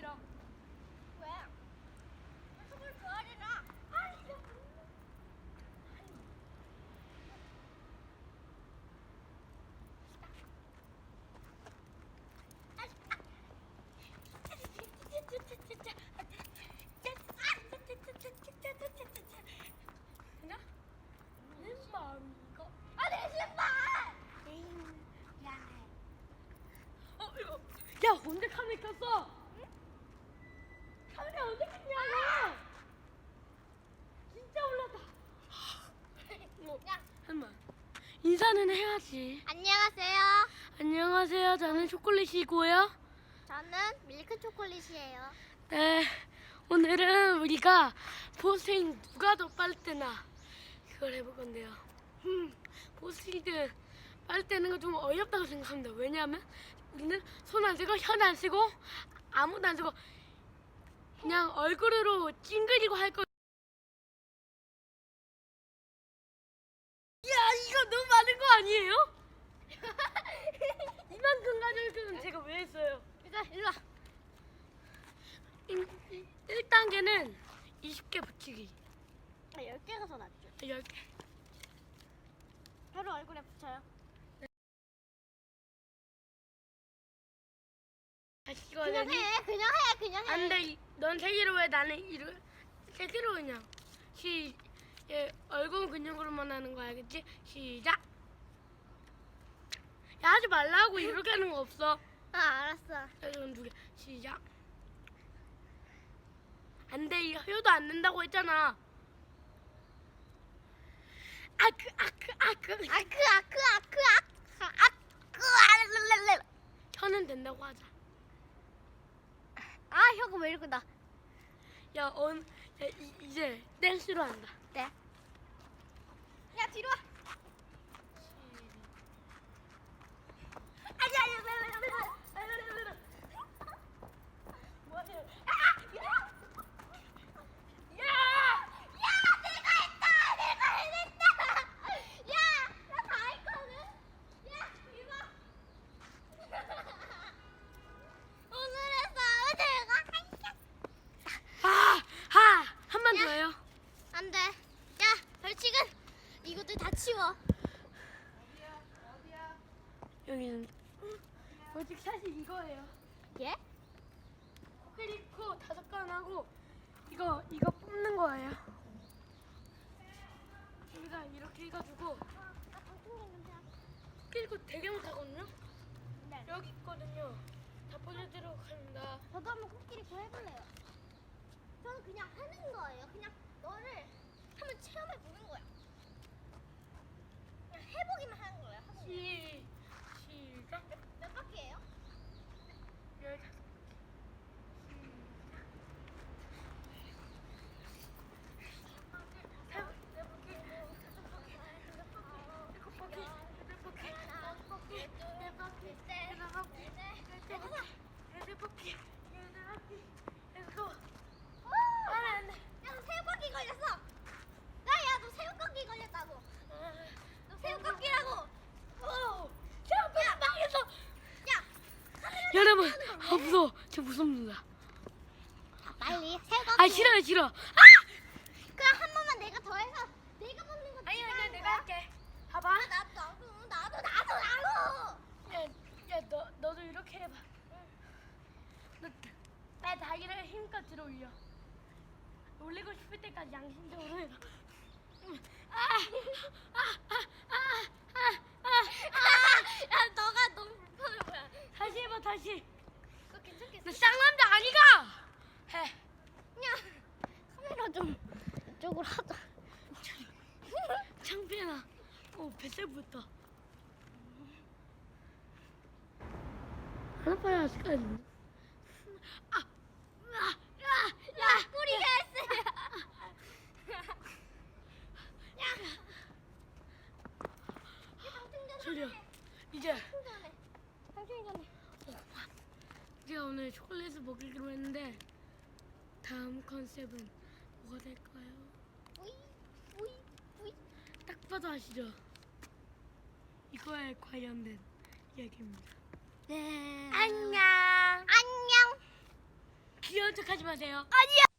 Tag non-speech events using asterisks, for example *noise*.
싫어. 왜? 나 속을 좋아하잖아. 아니, 이게 야 언제 카메 켰어? 진짜 어디 갔냐고! 진짜 올랐다. 뭐야 한번 인사는 해야지. 안녕하세요. 안녕하세요. 저는 초콜릿이고요. 저는 밀크 초콜릿이에요. 네, 오늘은 우리가 보스팅 누가 더 빨대나 그걸 해볼 건데요. 보스팅들 빨대는 거 좀 어렵다고 생각합니다. 왜냐하면 우리는 손 안 쓰고 혀 안 쓰고 아무도 안 쓰고 그냥 얼굴으로 찡그리고 할 거. 야, 이거 너무 많은 거 아니에요? *laughs* 이만큼 가져올 제가 왜 했어요? 일단 일로 와. 1단계는 20개 붙이기. 아, 10개가 더 낫죠. 10개. 바로 얼굴에 붙여요. 다시 그냥 이거는 해. 그냥 해. 그냥 해. 안 돼. 넌세 개로 해. 나는 이로 세 개로 그냥. 시 예, 얼굴 근육으로만 하는 거 알겠지? 시작. 야 하지 말라고 이렇게 하는 거 없어. 아, 알았어. 이건 두 개. 시작. 안 돼. 이 효도 안 된다고 했잖아. 아크 아크 아크. 아크 아크 아크 아크 아크 아르르르르. 혀는 된다고 하자. 아, 혀가 왜 이렇게 나? 야, 언, 야, 이, 이제 댄스로 한다. 네. 야, 뒤로 와. 아니 아니 아니 아니 아니 아니 아니. 뭐하세요? 야! 야, 내가 했다! 내가 해냈다! 야, 나 다 했거든? 야, 이거. 오늘의 싸움 내가 했다. 아, 하, 한 번 야. 더요. 안 돼. 야, 벌칙은 이 것들 다 치워. 여기는 벌칙 사실 이거예요. 예? 그리고 다섯 건 하고 이거 이거 뽑는 거예요. 여기다 이렇게 해가지고 그리고 되게 못하거든요. 네. 여기 있거든요. 다 보여드리도록 합니다. 저도 한번 코끼리 거 해볼래요. 저는 그냥 하는 거예요. 그냥 너를 한번 체험해 보는 거야. 그냥 해보기만 하는 거예요. 하고. 시, 시작. 몇, 몇 바퀴예요? 열다섯. 야, 너 새우깎이 걸렸어. 야, 야, 너 새우깎이 걸렸다고. 너 새우깎이라고. 야, 카메라 여러분, 아 무서워. 저 무섭습니다. 빨리 새우깎이. 아 싫어요, 싫어. 그럼 한 번만 내가 더 해서 내가 먹는 거. 아니 네가 아니 하는 내가? 할게. 봐봐. 아, 나도 나도 나도 나도 나도. 야, 야, 너 너도 이렇게 해봐. 너, 내 다리를 힘껏 들어 올려. 올리고 싶을 때까지 양심적으로 해봐. 아, 아, 아, 아, 아, 아, 야, 너가 너무 불편해 보여. 다시 해봐, 다시. 그거 괜찮겠어? 너 쌍남자 아니가? 해. 야, 카메라 좀 이쪽으로 하자. 창피해나. 어, 뱃살부터. 하나파야 아직까지. 아, 아, 아, 야, 뿌리 헬스. 야. 저리요. 이제. 당신이 전에. 우리가 오늘 초콜릿을 먹기로 했는데 다음 컨셉은 뭐가 될까요? 우이, 우이, 우이. 딱 봐도 아시죠? 이거에 관련된 이야기입니다. 네. 안녕. 안녕. 귀여운 척하지 마세요. 아니야.